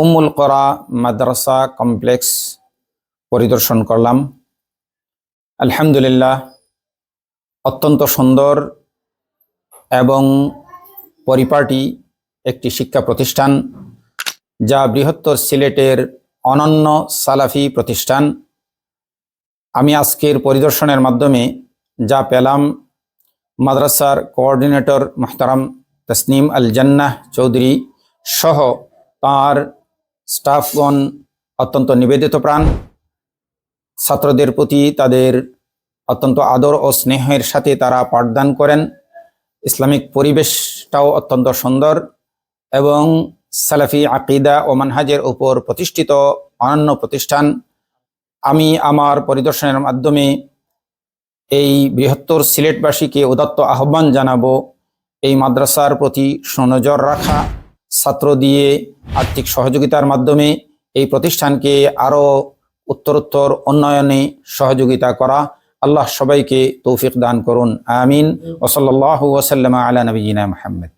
উম্মুল করা মাদ্রাসা কমপ্লেক্স পরিদর্শন করলাম। আলহামদুলিল্লাহ, অত্যন্ত সুন্দর এবং পরিপাটি একটি শিক্ষা প্রতিষ্ঠান, যা বৃহত্তর সিলেটের অনন্য সালাফি প্রতিষ্ঠান। আমি আজকের পরিদর্শনের মাধ্যমে যা পেলাম, মাদ্রাসার কোঅর্ডিনেটর মোহতারাম তসনিম আল জান্নাহ চৌধুরী সহ তার স্টাফগণ অত্যন্ত নিবেদিত প্রাণ। ছাত্রদের প্রতি তাদের অত্যন্ত আদর ও স্নেহের সাথে তারা পাঠদান করেন। ইসলামিক পরিবেশটাও অত্যন্ত সুন্দর এবং সালাফি আকিদা ও মানহাজের উপর প্রতিষ্ঠিত অনন্য প্রতিষ্ঠান। আমি আমার পরিদর্শনের মাধ্যমে এই বৃহত্তর সিলেটবাসীকে উদাত্ত আহ্বান জানাব, এই মাদ্রাসার প্রতি সুনজর রাখা। ছাত্র দিয়ে আর্থিক সহযোগিতার মাধ্যমে এই প্রতিষ্ঠানকে আরও উত্তরোত্তর, উন্নয়নে সহযোগিতা করা। আল্লাহ সবাইকে তৌফিক দান করুন। আমিন। ওসল্লাহ ওসাল্লাম আলা নবীনা মোহাম্মদ।